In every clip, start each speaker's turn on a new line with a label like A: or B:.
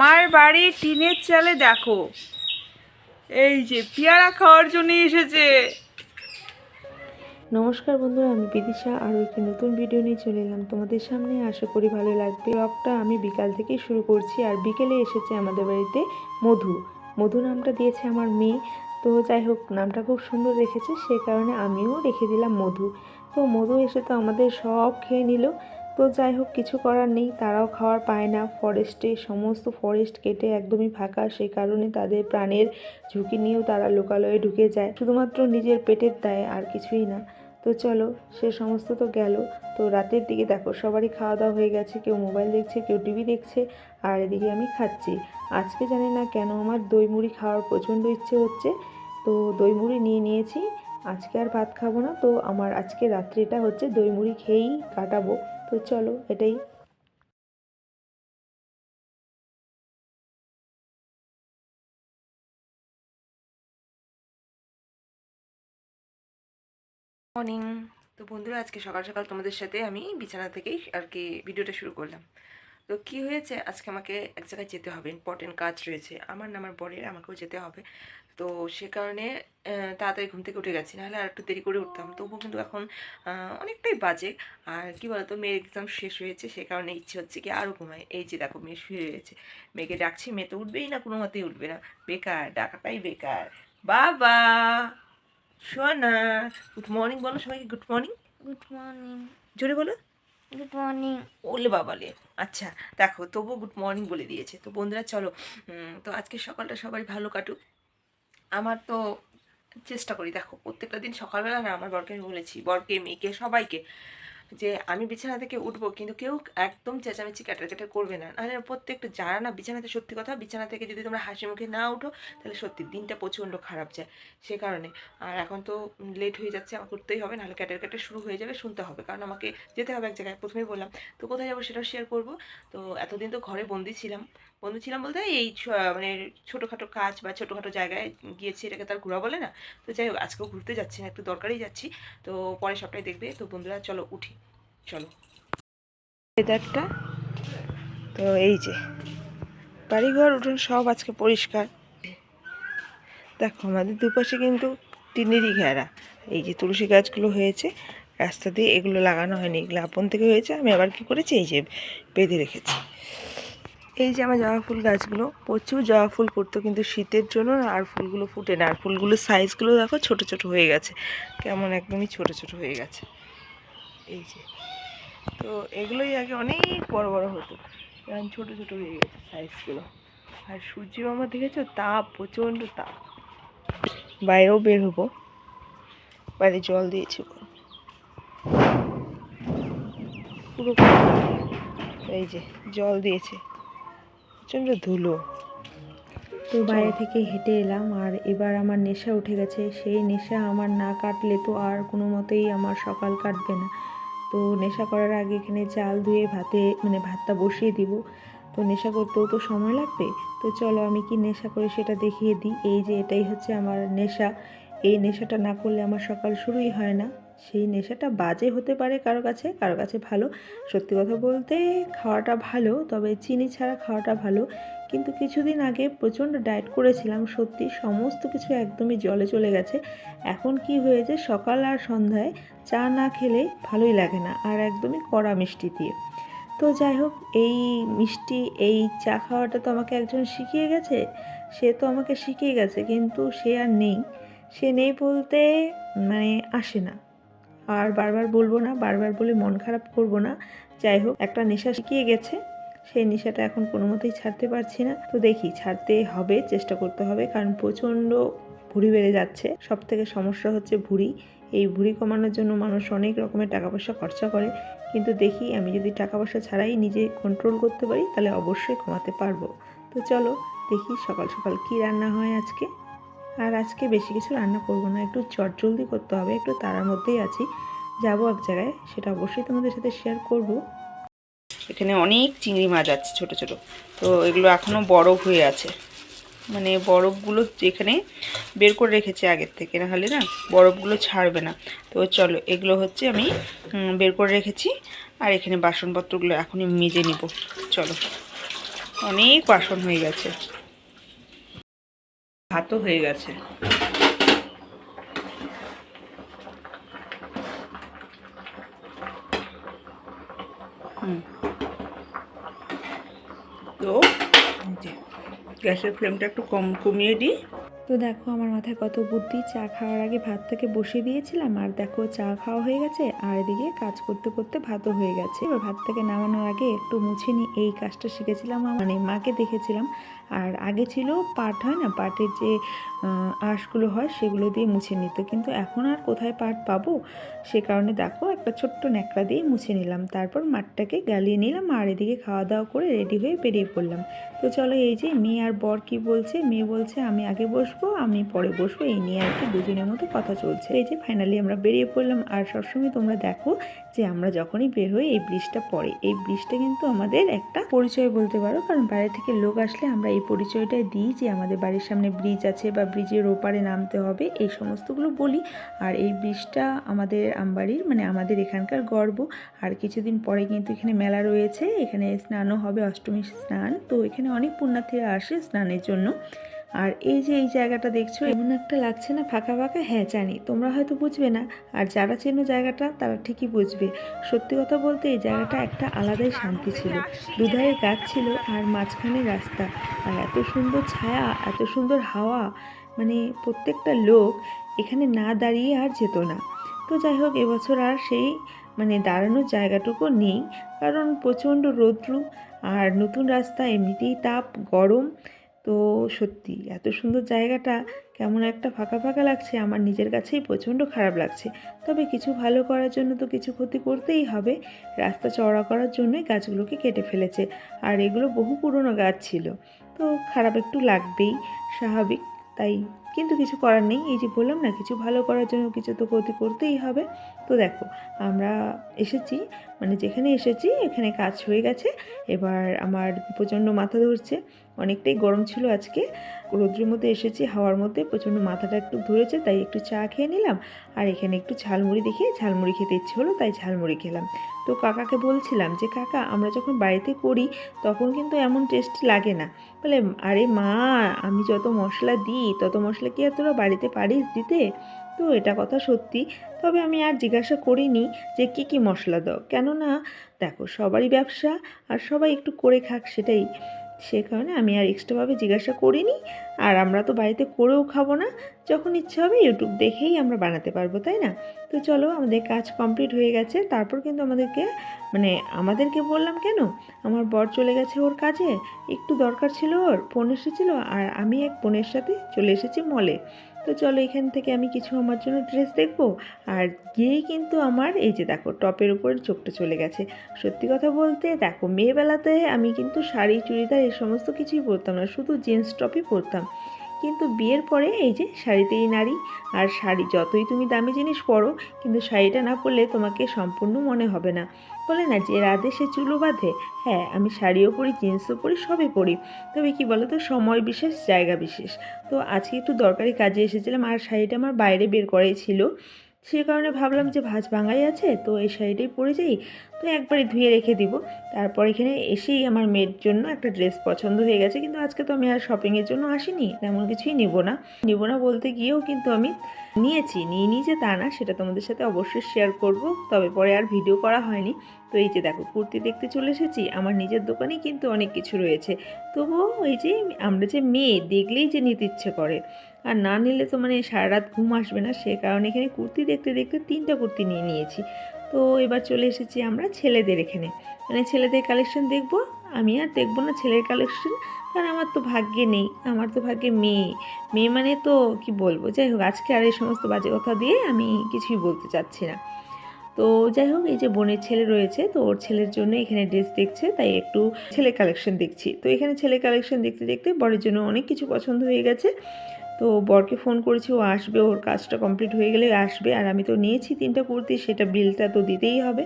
A: আমার বাড়ির টিনের চালে দেখো। এই যে, পেয়ারা খাওয়ার জন্য এসেছে।
B: নমস্কার বন্ধুরা, আমি বিদিশা আরও একটি নতুন ভিডিও নিয়ে চলে এলাম তোমাদের সামনে। আশা করি ভালো লাগবে। ব্লগটা আমি বিকাল থেকেই শুরু করছি, আর বিকেলে এসেছে আমাদের বাড়িতে মধু। মধু নামটা দিয়েছে আমার মেয়ে। তো যাই হোক, নামটা খুব সুন্দর রেখেছে, সে কারণে আমিও রেখে দিলাম মধু। তো মধু এসে তো আমাদের সব খেয়ে নিল। তো যাই হোক, কিছু করার নেই, তারাও খাওয়ার পায় না। ফরেস্টে সমস্ত ফরেস্ট কেটে একদমই ফাঁকা সেই কারণে তাদের প্রাণের ঝুঁকি নিয়েও তারা লোকালয়ে ঢুকে যায়। শুধুমাত্র নিজের পেটের দায়, আর কিছুই না। তো চলো, সে সমস্ত তো গেল। তো রাতের দিকে দেখো, সবারই খাওয়া দাওয়া হয়ে গেছে, কেউ মোবাইল দেখছে, কেউ টিভি দেখছে, আর এদিকে আমি খাচ্ছি। আজকে জানি না কেন আমার দই মুড়ি খাওয়ার প্রচণ্ড ইচ্ছে হচ্ছে। তো দই মুড়ি নিয়ে নিয়েছি, আজকে আর ভাত খাব না। তো আমার আজকে রাত্রিটা হচ্ছে দই মুড়ি খেয়েই কাটাবো। তো চলো, এটাই।
A: মর্নিং তো বন্ধুরা, আজকে সকাল সকাল তোমাদের সাথে আমি বিছানা থেকেই আর কি ভিডিওটা শুরু করলাম। তো কি হয়েছে? আজকে আমাকে এক জায়গায় যেতে হবে ইম্পর্টেন্ট কাজ রয়েছে। আমার না আমার বরের, আমাকেও যেতে হবে। তো সে কারণে তাড়াতাড়ি ঘুম থেকে উঠে গেছি। নাহলে আর একটু দেরি করে উঠতাম। তবুও কিন্তু এখন অনেকটাই বাজে। আর কি বলতো মেয়ের এক্সাম শেষ হয়েছে সে কারণে ইচ্ছে হচ্ছে কি আরও ঘুমায় এই যে দেখো মেয়ে শুয়ে রয়েছে। মেয়েকে ডাকছি মেয়ে তো উঠবেই না কোনো মতেই উঠবে না। বেকার ডাকাটাই বেকার। বাবা! শোনা গুড মর্নিং বলো সবাইকে গুড মর্নিং
C: গুড মর্নিং
A: জোরে বলো।
C: গুড মর্নিং
A: ওলে বাবালে আচ্ছা দেখো তবুও গুড মর্নিং বলে দিয়েছে। তো বন্ধুরা চলো তো আজকে সকালটা সবাই ভালো কাটুক। আমার তো চেষ্টা করি, দেখো প্রত্যেকটা দিন সকালবেলা না আমার বরকে বলেছি, বরকে, মেয়েকে, সবাইকে যে আমি বিছানা থেকে উঠবো কিন্তু কেউ একদম চেঁচামেচি, ক্যাটার ক্যাটার করবে না। নাহলে প্রত্যেকটা যারা না বিছানাতে, সত্যি কথা বিছানা থেকে যদি তোমরা হাসি মুখে না উঠো, তাহলে সত্যি দিনটা প্রচণ্ড খারাপ যায় সে কারণে। আর এখন তো লেট হয়ে যাচ্ছে, আমার করতেই হবে, নাহলে ক্যাটার ক্যাটার শুরু হয়ে যাবে, শুনতে হবে, কারণ আমাকে যেতে হবে এক জায়গায়। প্রথমেই বললাম, তো কোথায় যাব সেটাও শেয়ার করব। তো এতদিন তো ঘরে বন্দি ছিলাম বন্দি ছিলাম বলতে এই মানে ছোটোখাটো কাজ বা ছোটোখাটো জায়গায় গিয়েছি, এটাকে তার ঘোরা বলে না? তো যাই হোক, আজকেও ঘুরতে যাচ্ছি না, একটু দরকারই যাচ্ছি। তো পরে সবটাই দেখবে। তো বন্ধুরা, চলো উঠি। চলো। ওয়েদারটা তো এই যে, বাড়িঘর, উঠোন সব আজকে পরিষ্কার। দেখো, আমাদের দুপাশে কিন্তু টিনেরই ঘেরা। এই যে তুলসী গাছগুলো হয়েছে, রাস্তা দিয়ে এগুলো লাগানো হয়নি। এগুলো আপন থেকে হয়েছে, আমি আবার কি করেছি? এই যে বেঁধে রেখেছি। এই যে আমার জবা ফুল গাছগুলো, প্রচুর জবা ফুল ফুটতো কিন্তু শীতের জন্য আর ফুলগুলো ফুটে না। আর ফুলগুলোর সাইজগুলো দেখো ছোট ছোট হয়ে গেছে। কেমন একদমই ছোট ছোট হয়ে গেছে। এই যে। তো এগুলোই আগে অনেক বড় বড় হতো। কারণ ছোট ছোট হয়ে গেছে সাইজগুলো আর সূর্য মামা দেখেছ? তাপ প্রচণ্ড তাপ বাইরেও বের হব। বাইরে জল দিয়েছি পুরো। পুরো এই যে, জল দিয়েছে। প্রচণ্ড ধুলো।
B: তো বাইরে থেকে হেঁটে এলাম আর এবার আমার নেশা উঠে গেছে। সেই নেশা আমার না কাটলে তো আর কোনো মতেই আমার সকাল কাটবে না। তো নেশা করার আগে এখানে চাল ধুয়ে ভাতে মানে ভাতটা বসিয়ে দিব। তো নেশা করতেও তো সময় লাগবে। তো চলো আমি কি নেশা করে সেটা দেখিয়ে দিই। এই যে এটাই হচ্ছে আমার নেশা। এই নেশাটা না করলে আমার সকাল শুরুই হয় না। সেই নেশাটা বাজে হতে পারে কারও কাছে কারও কাছে ভালো। সত্যি কথা বলতে খাওয়াটা ভালো, তবে চিনি ছাড়া খাওয়াটা ভালো। কিন্তু কিছুদিন আগে প্রচণ্ড ডায়েট করেছিলাম, সত্যি সমস্ত কিছু একদমই জলে চলে গেছে। এখন কি হয়েছে, সকাল আর সন্ধ্যায় চা না খেলে ভালোই লাগে না, আর একদমই কড়া মিষ্টি দিয়ে। তো যাই হোক, এই মিষ্টি, এই চা খাওয়াটা তো আমাকে একজন শিখিয়ে গেছে, সে তো আমাকে শিখিয়ে গেছে, কিন্তু সে আর নেই। সে নেই বলতে মানে আসে না। আর বারবার বলব না, বারবার বলে মন খারাপ করব না। যাই হোক, একটা নেশা শিখিয়ে গেছে, সেই নেশাটা এখন কোনো মতেই ছাড়তে পারছি না। তো দেখি, ছাড়তে হবে, চেষ্টা করতে হবে, কারণ প্রচণ্ড ভুঁড়ি বেড়ে যাচ্ছে। সব থেকে সমস্যা হচ্ছে ভুঁড়ি। এই ভুঁড়ি কমানোর জন্য মানুষ অনেক রকমের টাকা পয়সা খরচা করে। কিন্তু দেখি, আমি যদি টাকা পয়সা ছাড়াই নিজে কন্ট্রোল করতে পারি, তাহলে অবশ্যই কমাতে পারব। তো চলো, দেখি সকাল সকাল কি রান্না হয় আজকে। আর আজকে বেশি কিছু রান্না করব না, একটু চটজলদি করতে হবে, একটু তারার মধ্যেই আছি। যাব এক জায়গায়, সেটা অবশ্যই তোমাদের সাথে শেয়ার করব।
A: এখানে অনেক চিংড়ি মাছ আছে ছোট ছোট। তো এগুলো এখনও বরফ হয়ে আছে। মানে বরফগুলো যেখানে বের করে রেখেছে আগের থেকে, না হলে না বরফগুলো ছাড়বে না। তো চলো, এগুলো হচ্ছে আমি বের করে রেখেছি। আর এখানে বাসনপত্রগুলো এখনই মেজে নিব। চলো, অনেক বাসন হয়ে গেছে। ভাতও হয়ে গেছে হুম তো এই যে, গ্যাসের ফ্লেমটা একটু কম কমিয়ে দিই।
B: তো দেখো আমার মাথায় কত বুদ্ধি। চা খাওয়ার আগে ভাতটাকে বসিয়ে দিয়েছিলাম আর দেখো চা খাওয়া হয়ে গেছে আর এদিকে কাজ করতে করতে ভাতও হয়ে গেছে। এবার ভাতটাকে নামানোর আগে একটু মুছে নিই। এই কাজটা শিখেছিলাম মানে মাকে দেখেছিলাম। আর আগে ছিল পাট, হয় না? পাটের যে আঁশগুলো হয় সেগুলো দিয়ে মুছে নিত। কিন্তু এখন আর কোথায় পাট পাবো? সে কারণে দেখো একটা ছোট্ট ন্যাকড়া দিয়ে মুছে নিলাম। তারপর মাঠটাকে গালিয়ে নিলাম আর এদিকে খাওয়া দাওয়া করে রেডি হয়ে বেরিয়ে পড়লাম। তো চলো এই যে মেয়ে আর বর কি বলছে? মেয়ে বলছে, আমি আগে বসবো আমি পরে বসবো, এই নিয়ে আর কি দুজনের মতো কথা চলছে। এই যে ফাইনালি আমরা বেরিয়ে পড়লাম, আর সবসময় তোমরা দেখো যে আমরা যখনই বের হই, এই ব্রিজটা পড়ে। এই ব্রিজটা কিন্তু আমাদের একটা পরিচয় বলতে পারো, কারণ বাইরে থেকে লোক আসলে আমরা এই পরিচয়টাই দিই যে আমাদের বাড়ির সামনে ব্রিজ আছে বা ব্রিজের ওপারে নামতে হবে, এই সমস্তগুলো বলি। আর এই ব্রিজটা আমাদের আমবাড়ির মানে আমাদের এখানকার গর্ব। আর কিছুদিন পরে কিন্তু এখানে মেলা রয়েছে, এখানে স্নানও হবে অষ্টমী স্নান। তো এখানে অনেক পুণ্যার্থীরা আসে স্নানের জন্য। আর এই যে এই জায়গাটা দেখছ, এমন একটা লাগছে না ফাঁকা ফাঁকা? হ্যাঁ জানি। তোমরা হয়তো বুঝবে না। আর যারা চেনো জায়গাটা, তারা ঠিকই বুঝবে। সত্যি কথা বলতে, এই জায়গাটা একটা আলাদাই শান্তি ছিল। দুধারে গাছ ছিল আর মাঝখানে রাস্তা। আর এত সুন্দর ছায়া, এত সুন্দর হাওয়া মানে প্রত্যেকটা লোক এখানে না দাঁড়িয়ে আর যেত না। তো যাই হোক, এবছর আর সেই মানে দাঁড়ানোর জায়গাটুকু নেই। কারণ প্রচণ্ড রৌদ্র আর নতুন রাস্তা, এমনিতেই তাপ, গরম। তো সত্যি এত সুন্দর জায়গাটা কেমন একটা ফাঁকা ফাঁকা লাগছে, আমার নিজের কাছেই প্রচণ্ড খারাপ লাগছে। তবে কিছু ভালো করার জন্য তো কিছু ক্ষতি করতেই হবে। রাস্তা চওড়া করার জন্যই গাছগুলোকে কেটে ফেলেছে, আর এগুলো বহু পুরনো গাছ ছিল। তো খারাপ একটু লাগবেই, স্বাভাবিক। তাই কিন্তু কিছু করার নেই, এই যে বললাম না, কিছু ভালো করার জন্য কিছু তো ক্ষতি করতেই হবে। তো দেখো, আমরা এসেছি মানে যেখানে এসেছি, এখানে কাজ হয়ে গেছে। এবার আমার প্রচণ্ড মাথা ধরছে। অনেকটাই গরম ছিল আজকে। রোদ্রের মধ্যে এসেছি, হাওয়ার মধ্যে প্রচণ্ড মাথাটা একটু ধরেছে, তাই একটু চা খেয়ে নিলাম। আর এখানে একটু ঝালমুড়ি দেখে, ঝালমুড়ি খেতে ইচ্ছে হলো, তাই ঝালমুড়ি খেলাম। তো কাকাকে বলছিলাম যে, কাকা, আমরা যখন বাড়িতে করি তখন কিন্তু এমন টেস্টি লাগে না। বলে, আরে মা, আমি যত মশলা দিই, তত মশলা কি আর তোরা বাড়িতে পারিস দিতে? তো এটা কথা সত্যি। তবে আমি আর জিজ্ঞাসা করিনি যে কি কি মশলা দাও। কেননা দেখো, সবারই ব্যবসা আর সবাই একটু করে খাক সেটাই। সে কারণে আমি আর এক্সট্রাভাবে জিজ্ঞাসা করিনি। আর আমরা তো বাড়িতে করেও খাব না। যখন ইচ্ছা হবে ইউটিউব দেখেই আমরা বানাতে পারব, তাই না? তো চলো, আমাদের কাজ কমপ্লিট হয়ে গেছে। তারপর কিন্তু আমাদেরকে মানে আমাদেরকে বললাম কেন? আমার বর চলে গেছে ওর কাজে। একটু দরকার ছিল ওর, ফোন এসেছিল। আর আমি এক বোনের সাথে চলে এসেছি মলে তো চলো এখান থেকে আমি কিছু আমার জন্য ড্রেস দেখব। আর গিয়েই কিন্তু আমার, এই যে দেখো, টপের উপর চোখটা চলে গেছে। সত্যি কথা বলতে, দেখো, মেয়েবেলাতে আমি কিন্তু শাড়ি, চুড়িদার এই সমস্ত কিছুই পরতাম না, শুধু জিন্স টপই পরতাম। কিন্তু বিয়ের পরে এই যে শাড়িতেই নারী, আর শাড়ি যতই তুমি দামি জিনিস পরো, কিন্তু শাড়িটা না পরলে তোমাকে সম্পূর্ণ মনে হবে না। বলে না যে রাধে সে চুলো বাঁধে? হ্যাঁ আমি শাড়িও পরি জিন্সও পরি, সবই পরি। তবে কি বলো তো সময় বিশেষ, জায়গা বিশেষ। তো আজকে একটু দরকারি কাজে এসেছিলাম আর শাড়িটা আমার বাইরে বের করাই ছিল। সে কারণে ভাবলাম যে ভাজ ভাঙাই আছে, তো এই শাড়িটাই পরে যাই। তো একবারে ধুয়ে রেখে দিব। তারপর এখানে এসেই আমার মেয়ের জন্য একটা ড্রেস পছন্দ হয়ে গেছে। কিন্তু আজকে তো আমি আর শপিংয়ের জন্য আসিনি, তেমন কিছুই নেব না। নেব না বলতে গিয়েও কিন্তু আমি নিয়েছি নিয়ে নিই যে তা না, সেটা তোমাদের সাথে অবশ্যই শেয়ার করব। তবে পরে আর ভিডিও করা হয়নি। তো এই যে দেখো, কুর্তি দেখতে চলে এসেছি, আমার নিজের দোকানেই কিন্তু অনেক কিছু রয়েছে। তবুও ওই যে আমরা যে মেয়ে, দেখলেই যে নিতে ইচ্ছে করে। আর না নিলে তো মানে সারা রাত ঘুম আসবে না, সে কারণে এখানে কুর্তি দেখতে দেখতে তিনটা কুর্তি নিয়ে নিয়েছি। তো এবার চলে এসেছি আমরা ছেলেদের এখানে। মানে ছেলেদের কালেকশন দেখব, আমি আর দেখব না ছেলের কালেকশন কারণ আমার তো ভাগ্যে নেই, আমার তো ভাগ্যে মেয়ে। মেয়ে মানে তো, কি বলব? যাই হোক, আজকে আর এই সমস্ত বাজে কথা দিয়ে আমি কিছুই বলতে চাচ্ছি না। তো যাই হোক এই যে বোনের ছেলে রয়েছে, তো ওর ছেলের জন্য এখানে ড্রেস দেখছে, তাই একটু ছেলে কালেকশন দেখছি। তো এখানে ছেলে কালেকশন দেখতে দেখতে বরের জন্য অনেক কিছু পছন্দ হয়ে গেছে। তো বরকে ফোন করেছি, ও আসবে, ওর কাজটা কমপ্লিট হয়ে গেলে আসবে। আর আমি তো নিয়েছি তিনটা কুর্তি, সেটা বিলটা তো দিতেই হবে।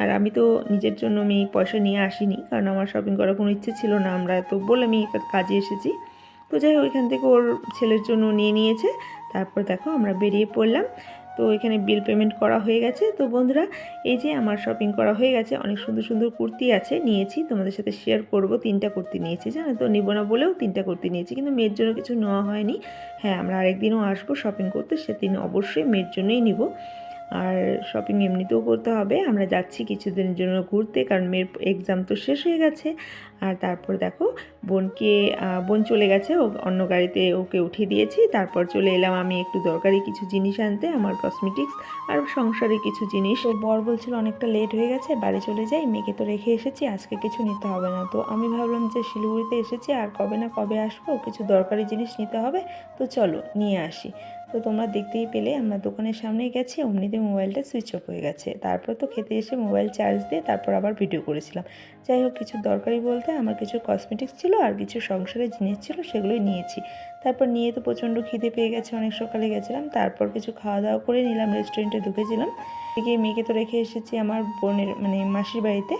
B: আর আমি তো নিজের জন্য আমি পয়সা নিয়ে আসিনি, কারণ আমার শপিং করার কোনো ইচ্ছে ছিল না। আমরা তো বলে আমি কাজে এসেছি। তো যাই হোক এখান থেকে ওর ছেলের জন্য নিয়ে নিয়েছে। তারপর দেখো, আমরা বেরিয়ে পড়লাম। তো এখানে বিল পেমেন্ট করা হয়ে গেছে। তো বন্ধুরা, এই যে আমার শপিং করা হয়ে গেছে, অনেক সুন্দর সুন্দর কুর্তি আছে, নিয়েছি। তোমাদের সাথে শেয়ার করব, তিনটা কুর্তি নিয়েছি। জানো তো, নিব না বলেও তিনটা কুর্তি নিয়েছি, কিন্তু মেয়ের জন্য কিছু নেওয়া হয়নি। হ্যাঁ আমরা আরেকদিনও আসব শপিং করতে, সেদিন অবশ্যই মেয়ের জন্যই নিব। আর শপিং এমনিতেও করতে হবে। আমরা যাচ্ছি কিছুদিনের জন্য ঘুরতে, কারণ মেয়ের এক্সাম তো শেষ হয়ে গেছে। আর তারপর দেখো, বোনকে বোন চলে গেছে, ও অন্য গাড়িতে ওকে উঠিয়ে দিয়েছি। তারপর চলে এলাম আমি একটু দরকারি কিছু জিনিস আনতে, আমার কসমেটিক্স আর সংসারে কিছু জিনিস। তো বর বলছিল অনেকটা লেট হয়ে গেছে, বাড়ি চলে যাই, মেয়েকে তো রেখে এসেছি, আজকে কিছু নিতে হবে না। তো আমি ভাবলাম যে শিলিগুড়িতে এসেছি, আর কবে না কবে আসব, কিছু দরকারি জিনিস নিতে হবে। তো চলো, নিয়ে আসি। তো তোমরা দেখতেই পেলে আমরা দোকানের সামনে গেছি, অমনিতে মোবাইলটা সুইচ অফ হয়ে গেছে। তারপর তো খেতে এসে মোবাইল চার্জ দিয়ে তারপর আবার ভিডিও করেছিলাম। যাই হোক, কিছু দরকারি বলতে আমার কিছু কসমেটিক্স ছিল আর কিছু সংসারের জিনিস ছিল সেগুলোই নিয়েছি। তারপর নিয়ে তো প্রচণ্ড খিদে পেয়ে গেছে, অনেক সকালে গেছিলাম। তারপর কিছু খাওয়া দাওয়া করে নিলাম রেস্টুরেন্টে ঢুকেছিলাম। এদিকে মেয়েকে তো রেখে এসেছি আমার বোনের মানে মাসির বাড়িতে।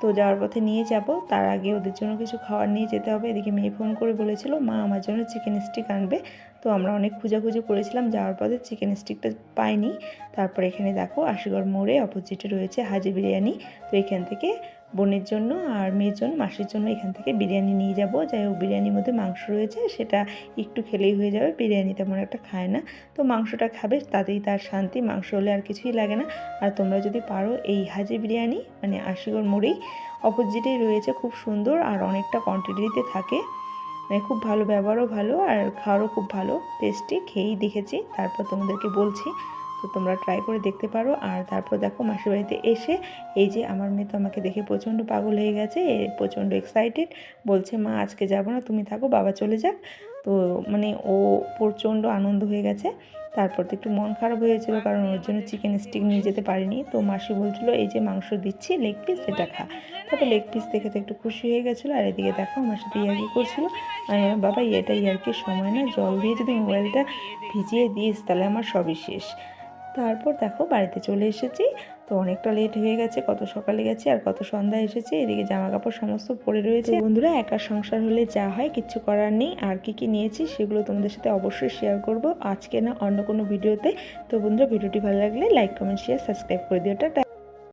B: তো যাওয়ার পথে নিয়ে যাব, তার আগে ওদের জন্য কিছু খাবার নিয়ে যেতে হবে। এদিকে মেয়ে ফোন করে বলেছিল, মা, আমার জন্য চিকেন স্টিক আনবে। তো আমরা অনেক খোঁজাখুঁজি করেছিলাম, যাওয়ার পথে চিকেন স্টিকটা পাইনি। তারপর এখানে দেখো আশিগড় মোড়ে অপোজিটে রয়েছে হাজি বিরিয়ানি। তো এখান থেকে বোনের জন্য আর মেয়ের জন্য, মাসির জন্য এখান থেকে বিরিয়ানি নিয়ে যাব। যাই হোক, বিরিয়ানির মধ্যে মাংস রয়েছে, সেটা একটু খেলেই হয়ে যাবে, বিরিয়ানি তেমন একটা খায় না। তো মাংসটা খাবে, তাতেই তার শান্তি, মাংস হলে আর কিছুই লাগে না। আর তোমরা যদি পারো এই হাজি বিরিয়ানি মানে আশিগড় মোড়েই অপোজিটেই রয়েছে, খুব সুন্দর আর অনেকটা কোয়ান্টিটিতে থাকে। মানে খুব ভালো, ব্যবহারও ভালো আর খাওয়ারও খুব ভালো টেস্টি খেয়েই দেখেছি, তারপর তোমাদেরকে বলছি, তো তোমরা ট্রাই করে দেখতে পারো। আর তারপর দেখো মাসির বাড়িতে এসে, এই যে আমার মেয়ে তো আমাকে দেখে প্রচণ্ড পাগল হয়ে গেছে প্রচণ্ড এক্সাইটেড বলছে, মা, আজকে যাব না, তুমি থাকো, বাবা চলে যাক। তো মানে ও প্রচণ্ড আনন্দ হয়ে গেছে। তারপর তো একটু মন খারাপ হয়েছিল কারণ ওর জন্য চিকেন স্টিক নিয়ে যেতে পারিনি। তো মাসি বলছিলো, এই যে মাংস দিচ্ছি লেগ পিস সেটা খা। তারপর লেগ পিস দেখে তো একটু খুশি হয়ে গেছিল, আর এদিকে দেখো আমার সাথে ইয়ার্কি করছিল। বাবা, এটা ইয়ার্কির সময় না জল দিয়ে যদি মোবাইলটা ভিজিয়ে দিস, তাহলে আমার সবই শেষ। তারপর দেখো বাড়িতে চলে এসেছি। তো অনেকটা লেট হয়ে গেছে, কত সকালে গেছে আর কত সন্ধ্যা এসেছে, এদিকে জামা কাপড় সমস্ত পরে রয়েছে। বন্ধুরা, একা সংসার হলে যা হয় কিছু করার নেই। আর কি কি নিয়েছি, সেগুলো তোমাদের সাথে অবশ্যই শেয়ার করব। আজকে না অন্য কোনো ভিডিওতে তো। বন্ধুরা ভিডিওটি ভালো লাগলে লাইক কমেন্ট শেয়ার সাবস্ক্রাইব করে দিও। টাটা।